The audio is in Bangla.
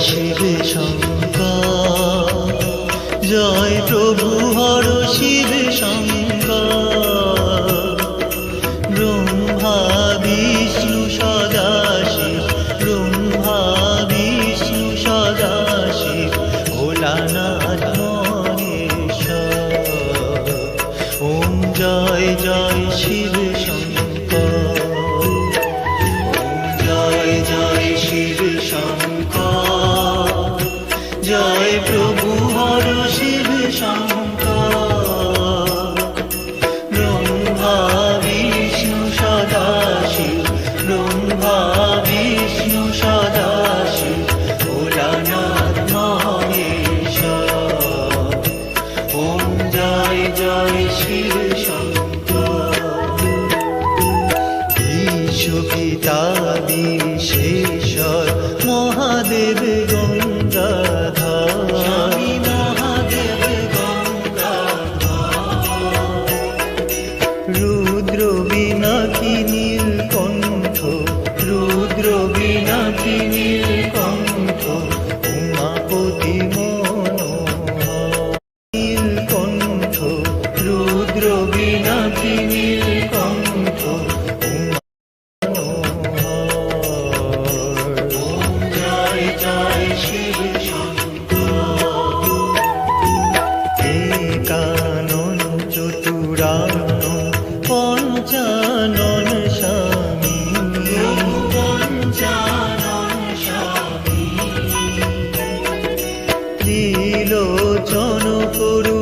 শিব শঙ্কর। জয় প্রভু হর শিব শঙ্কর। ব্রহ্মা বিষ্ণু সদাশিব ব্রহ্মা বিষ্ণু সদাশিব ভোলানাথ মহেশ্বর। ওম জয় জয় শিব জয় প্রভু হর শিব শঙ্কর। ব্রহ্মা, বিষ্ণু সদাশিব ব্রহ্মা, বিষ্ণু সদাশিব ভোলানাথ মহেশ্বর। ওম জয় জয় শিব শঙ্কর। বিশ্বপিতা বিশেষর মহাদেব নীলকণ্ঠ, রুদ্র বিনাকি নীলকণ্ঠ, উমাপতি নীলকণ্ঠ, রুদ্র বিনাকি নীলকণ্ঠ জয় জয় শিব শঙ্কর একানন চতুরানন লোচন করু